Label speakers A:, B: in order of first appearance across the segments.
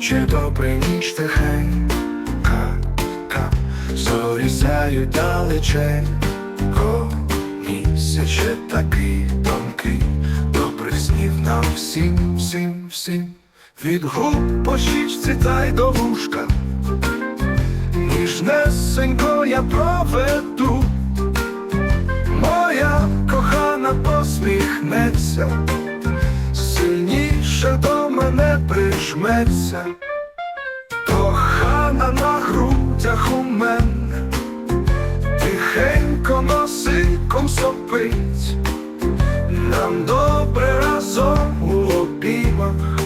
A: Чи добре ніч тихенька, ка, зорізають далеченько Місяче такий тонкий, добрих снів нам всім, всім, всім. Від губ по щічці та й до вушка. Ніжнесенько я проведу. Моя кохана посміхнеться, сильніше до мене прижметься, кохана на грудях у мене, тихенько носиком сопить, нам добре разом у обіймах,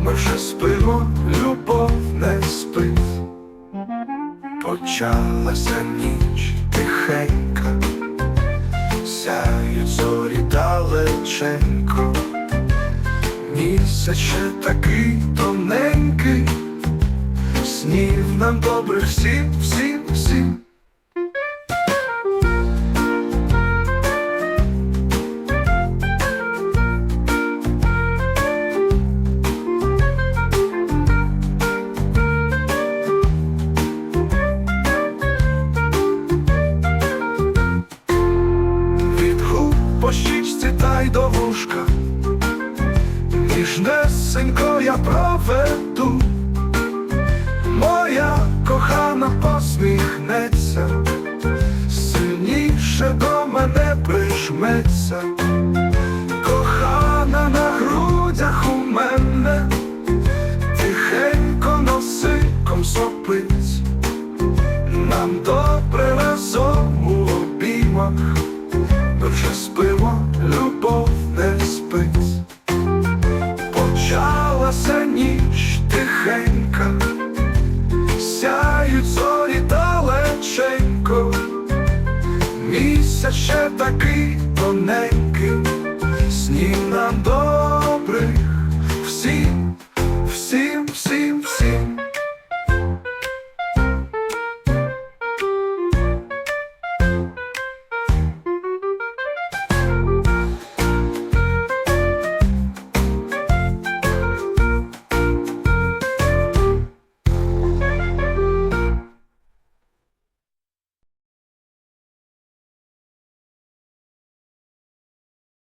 A: ми вже спимо, любов не спить. Почалася ніч тихенька, сяють зорі далеченько, місяць ще такий тоненький, снів нам добрих всім, всім, всім. Від губ та й до Ніжнесенько я проведу. Моя кохана посміхнеться. Сильніше до мене прижметься. Кохана на грудях у мене. Тихенько носиком сопить. Нам добре разом у обіймах, ми вже спимо, за ніч тихенько, сяють зорі далеченько, місяць ще такий тоненький, сніг нам до.